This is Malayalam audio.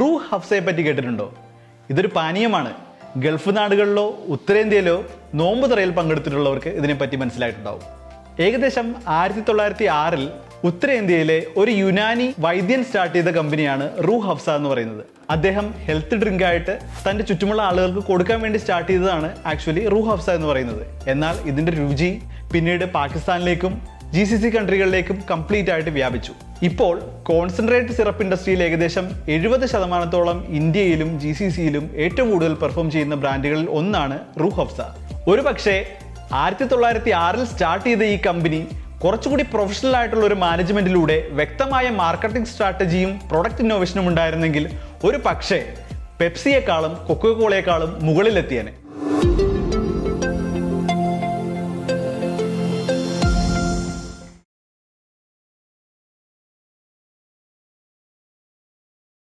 റൂ ഹഫ്സയെ പറ്റി കേട്ടിട്ടുണ്ടോ? ഇതൊരു പാനീയമാണ്. ഗൾഫ് നാടുകളിലോ ഉത്തരേന്ത്യയിലോ നോമ്പ് തുറയിൽ പങ്കെടുത്തിട്ടുള്ളവർക്ക് ഇതിനെപ്പറ്റി മനസ്സിലായിട്ടുണ്ടാവും. ഏകദേശം ആയിരത്തി തൊള്ളായിരത്തി ആറിൽ ഉത്തരേന്ത്യയിലെ ഒരു യുനാനി വൈദ്യൻ സ്റ്റാർട്ട് ചെയ്ത കമ്പനിയാണ് റൂ ഹഫ്സ എന്ന് പറയുന്നത്. അദ്ദേഹം ഹെൽത്ത് ഡ്രിങ്ക് ആയിട്ട് തന്റെ ചുറ്റുമുള്ള ആളുകൾക്ക് കൊടുക്കാൻ വേണ്ടി സ്റ്റാർട്ട് ചെയ്തതാണ് ആക്ച്വലി റൂ ഹഫ്സ എന്ന് പറയുന്നത്. എന്നാൽ ഇതിന്റെ രുചി പിന്നീട് പാകിസ്ഥാനിലേക്കും ജി സി സി കൺട്രികളിലേക്കും കംപ്ലീറ്റ് ആയിട്ട് വ്യാപിച്ചു. ഇപ്പോൾ കോൺസെൻട്രേറ്റ് സിറപ്പ് ഇൻഡസ്ട്രിയിൽ ഏകദേശം എഴുപത് ശതമാനത്തോളം ഇന്ത്യയിലും ജി സി സിയിലും ഏറ്റവും കൂടുതൽ പെർഫോം ചെയ്യുന്ന ബ്രാൻഡുകളിൽ ഒന്നാണ് റൂ ഹഫ്സ ഒരു പക്ഷേ ആയിരത്തി തൊള്ളായിരത്തി ആറിൽ സ്റ്റാർട്ട് ചെയ്ത ഈ കമ്പനി കുറച്ചുകൂടി പ്രൊഫഷണൽ ആയിട്ടുള്ള ഒരു മാനേജ്മെന്റിലൂടെ വ്യക്തമായ മാർക്കറ്റിംഗ് സ്ട്രാറ്റജിയും പ്രൊഡക്റ്റ് ഇന്നോവേഷനും ഉണ്ടായിരുന്നെങ്കിൽ ഒരു പക്ഷേ പെപ്സിയെക്കാളും കൊക്കോ കോളയെക്കാളും മുകളിലെത്തിയേനെ.